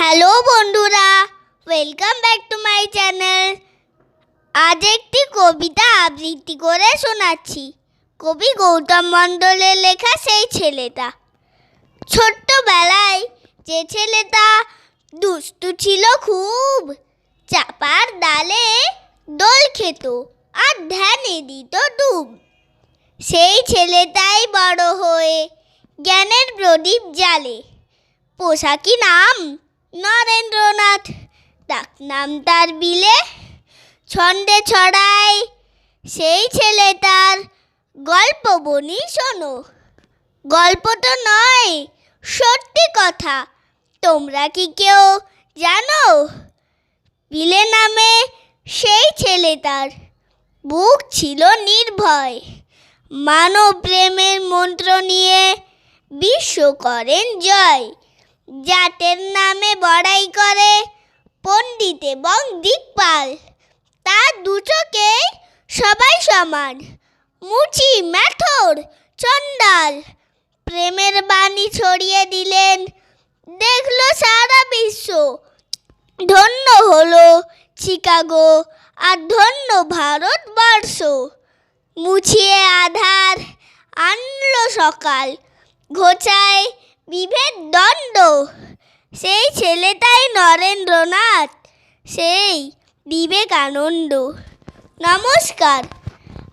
Hello বন্ধুরা welcome back to my channel আজ একটি কবিতা আবৃত্তি করে শোনাচ্ছি। কবি গৌতম মণ্ডলের লেখা সেই ছেলেটা। ছোট্টবেলায় যে ছেলেটা দুষ্টু ছিল খুব, চাপার ডালে দোল খেত আর ধ্যানে দিত ডুব। সেই ছেলেটাই বড় হয়ে জ্ঞানের প্রদীপ জালে পোশাকি নাম নরেন্দ্রনাথ। ডাক নাম তার বিলে, ছন্দে ছড়ায়। সেই ছেলেটার গল্প বনি শোনো। গল্প তো নয়, সত্যি কথা। তোমরা কি কেউ জানো? বিলে নামে সেই ছেলেটার বুক ছিল নির্ভয়। মানব প্রেমের মন্ত্র নিয়ে বিশ্ব করেন জয়। জাতের নামে বড়াই করে, পণ্ডিত এবং দিকপাল, তার দু চোখে সবাই সমান। মুচি, ম্যাথর, চণ্ডাল, প্রেমের বাণী ছড়িয়ে দিলেন। দেখল সারা বিশ্ব। ধন্য হলো চিকাগো আর ধন্য ভারতবর্ষ। মুছিয়ে আধার আনলো সকাল। ঘোচায় বিভেদ দণ্ড সেই ছেলেটাই নরেন্দ্রনাথ সেই বিবেকানন্দ। নমস্কার।